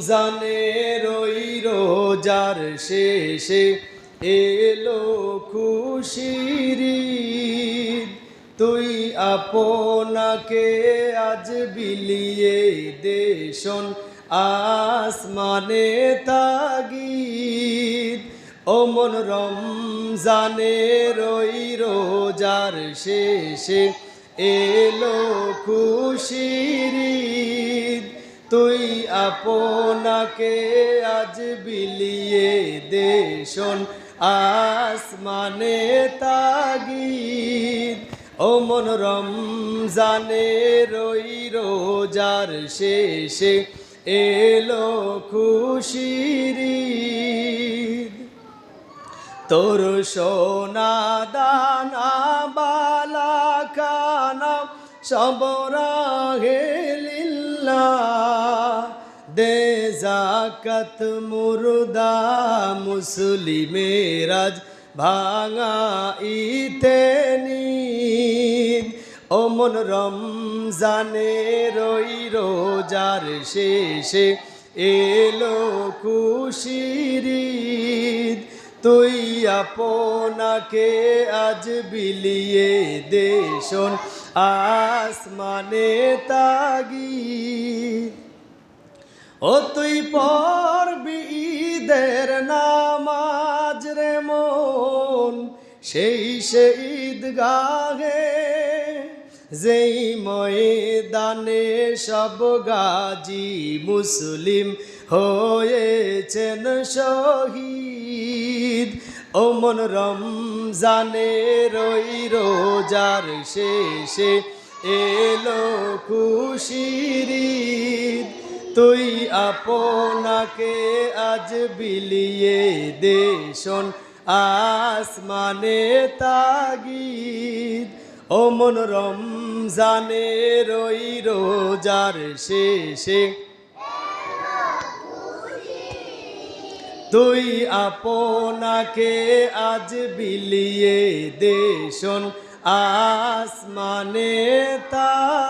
রমজানের ওই রোজার শেষে এলো খুশির তুই আপনাকে আজ বিলিয়ে দেশন আসমানে তাগিদ ওমন রমজানের ওই রোজার শেষে এলো খুশির। তুই আপনাকে আজ বিলিয়ে দেশন আসমানে তাগিদ ও মনোরম জানে রই রোজার শেষে এলো খুশির। তোর সোনা দানা বালা কানা সবরাহে লিল্লা দে জাকাত মুর্দা মুসলিমেরাজ ভাঙা ইতে নিদ ওমন রমজানের ওই রোজার শেষে এলো খুশির ঈদ। তুই আপনাকে আজ বিলিয়ে দেশন আসমানে তাগিদ ও তুই পড়বি ঈদের নামাজ রে মন, সেই সে ঈদগাহে, যেই ময়দানে সব গাজী মুসলিম হয়েছেন শহীদ ও মন রমজানের ওই রোজার শেষে এলো খুশির। তুই আপনাকে আজ বিলিয়ে দেশন আসমানে তাগিদ। ও মন রমজানের ওই রোজার শেষে। তুই আপনাকে আজ বিলিয়ে দেশন আসমানে তাগিদ।